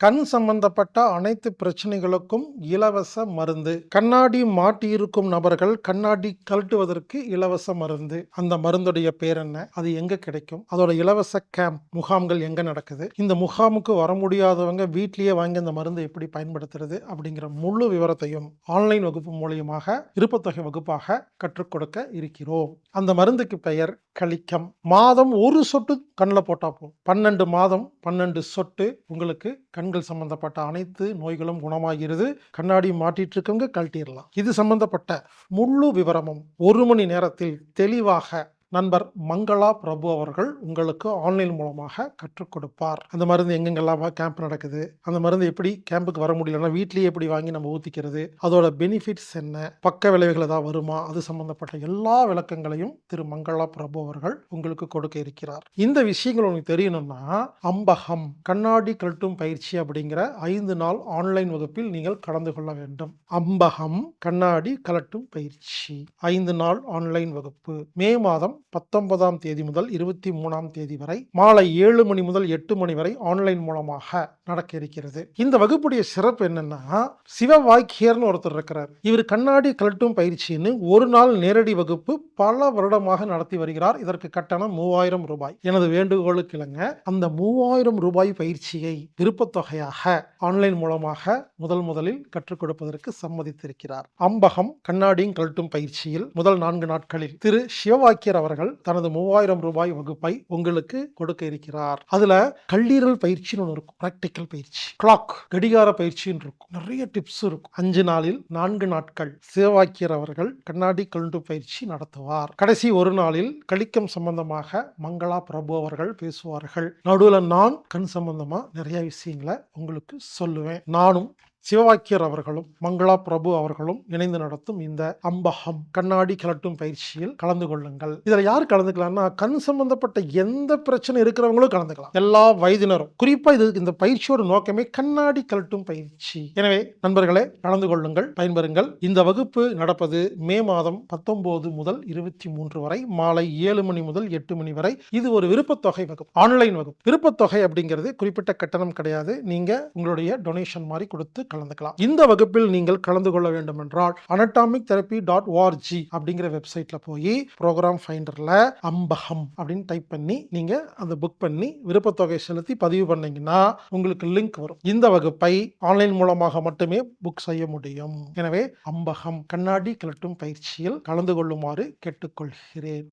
கண் சம்பந்தப்பட்ட அனைத்து பிரச்சனைகளுக்கும் இலவச மருந்து. கண்ணாடி மாட்டியிருக்கும் நபர்கள் கண்ணாடி கழட்டுவதற்கு இலவச மருந்து. அந்த மருந்துடைய பேர் என்ன? அது எங்க கிடைக்கும்? அதோட இலவச கேம்ப் முகாம்கள் எங்க நடக்குது? இந்த முகாமுக்கு வர முடியாதவங்க வீட்லயே வாங்கி அந்த மருந்து எப்படி பயன்படுத்துறது அப்படிங்கிற முழு விவரத்தையும் ஆன்லைன் வகுப்பு மூலியமாக விருப்பத்தொகை வகுப்பாக கற்றுக் கொடுக்க இருக்கிறோம். அந்த மருந்துக்கு பெயர் கழிக்கம். மாதம் ஒரு சொட்டு கண்ணில் போட்டால் போதும். பன்னெண்டு மாதம் பன்னெண்டு சொட்டு உங்களுக்கு கண்கள் சம்பந்தப்பட்ட அனைத்து நோய்களும் குணமாகிறது. கண்ணாடி மாட்டிட்டு இருக்கவங்க கழட்டிடலாம். இது சம்பந்தப்பட்ட முழு விவரமும் ஒரு மணி நேரத்தில் தெளிவாக நண்பர் மங்களா பிரபு அவர்கள் உங்களுக்கு ஆன்லைன் மூலமாக கற்றுக் கொடுப்பார். அந்த மருந்து எங்கெங்கெல்லாம் கேம்ப் நடக்குது அந்த மருந்து எப்படி கேம்புக்கு வர முடியலன்னா வீட்லேயே எப்படி வாங்கி நம்ம ஊத்திக்கிறது அதோட பெனிஃபிட்ஸ் என்ன பக்க விளைவுகள் ஏதாவது வருமா அது சம்பந்தப்பட்ட எல்லா விளக்கங்களையும் திரு மங்களா பிரபு அவர்கள் உங்களுக்கு கொடுக்க இருக்கிறார். இந்த விஷயங்கள் உங்களுக்கு தெரியணும்னா அம்பகம் கண்ணாடி கழட்டும் பயிற்சி அப்படிங்கிற ஐந்து நாள் ஆன்லைன் வகுப்பில் நீங்கள் கலந்து கொள்ள வேண்டும். அம்பகம் கண்ணாடி கலட்டும் பயிற்சி ஐந்து நாள் ஆன்லைன் வகுப்பு மே மாதம் பத்தொன்பதாம் தேதி முதல் இருபத்தி மூணாம் தேதி வரை மாலை ஏழு மணி முதல் எட்டு மணி வரை ஆன்லைன் மூலமாக நடக்க இருக்கிறது. இந்த வகுப்புடைய சிறப்பு என்னன்னா சிவ வாக்கியர்னு ஒருத்தர் இருக்கிறார். இவர் கண்ணாடி கழட்டும் பயிற்சின்னு ஒரு நாள் நேரடி வகுப்பு பல வருடமாக நடத்தி வருகிறார். இதற்கு கட்டணம் மூவாயிரம் ரூபாய். எனது வேண்டுகோளுக்கு இணங்க அந்த மூவாயிரம் ரூபாய் பயிற்சியை விருப்பத்தொகையாக ஆன்லைன் மூலமாக முதல் முதலில் கற்றுக் கொடுப்பதற்கு சம்மதித்திருக்கிறார். அம்பகம் கண்ணாடியும் கழட்டும் பயிற்சியில் முதல் நான்கு நாட்களில் திரு சிவவாக்கியர் அவர்கள் தனது மூவாயிரம் ரூபாய் வகுப்பை உங்களுக்கு கொடுக்க இருக்கிறார். அதுல கல்லீரல் பயிற்சின்னு ஒன்று இருக்கும். ப்ராக்டிக்கல் பயிற்சி. கிளாக் கடிகார பயிற்சின்னு இருக்கும். நிறைய டிப்ஸ் இருக்கும். அஞ்சு நாளில் நான்கு நாட்கள் சிவவாக்கியர் அவர்கள் கண்ணாடி கல்ண்டு பயிற்சி நடத்துவார். கடைசி ஒரு நாளில் கழிக்கம் சம்பந்தமாக மங்களா பிரபு அவர்கள் பேசுவார்கள். நடுவில் நான் கண் சம்பந்தமா நிறைய விஷயங்களை உங்களுக்கு சொல்லுவேன். நானும் சிவவாக்கியர் அவர்களும் மங்களா பிரபு அவர்களும் இணைந்து நடத்தும் இந்த அம்பகம் கண்ணாடி கலட்டும் பயிற்சியில் கலந்து கொள்ளுங்கள். இதில் யார் கலந்துக்கலாம்னா கண் சம்பந்தப்பட்ட எந்த பிரச்சனை இருக்கிறவங்களும் கலந்துக்கலாம். எல்லா வயதினரும். குறிப்பா இது இந்த பயிற்சியோட நோக்கமே கண்ணாடி கலட்டும் பயிற்சி. எனவே நண்பர்களே கலந்து கொள்ளுங்கள் பயன்பெறுங்கள். இந்த வகுப்பு நடப்பது மே மாதம் பத்தொன்பது முதல் இருபத்தி மூன்று வரை மாலை ஏழு மணி முதல் எட்டு மணி வரை. இது ஒரு விருப்பத்தொகை வகுப்பு ஆன்லைன் வகுப்பு. விருப்பத்தொகை அப்படிங்கிறது குறிப்பிட்ட கட்டணம் கிடையாது. நீங்க உங்களுடைய டொனேஷன் மாதிரி கொடுத்து கலந்துக்கலாம். இந்த வகுப்பில் நீங்கள் கலந்து கொள்ள வேண்டும் என்றால் அனட்டாமிக் தெரப்பி டாட் ஓஆர்ஜி அப்படிங்கிற வெப்சைட்ல போய் ப்ரோக்ராம் ஃபைண்டர்ல அம்பகம் அப்படின்னு டைப் பண்ணி நீங்க அதை புக் பண்ணி விருப்பத்தொகை செலுத்தி பதிவு பண்ணீங்கன்னா உங்களுக்கு லிங்க் வரும். இந்த வகுப்பை ஆன்லைன் மூலமாக மட்டுமே புக் செய்ய முடியும். எனவே அம்பகம் கண்ணாடி கிளட்டும் பயிற்சியில் கலந்து கொள்ளுமாறு கேட்டுக்கொள்கிறேன்.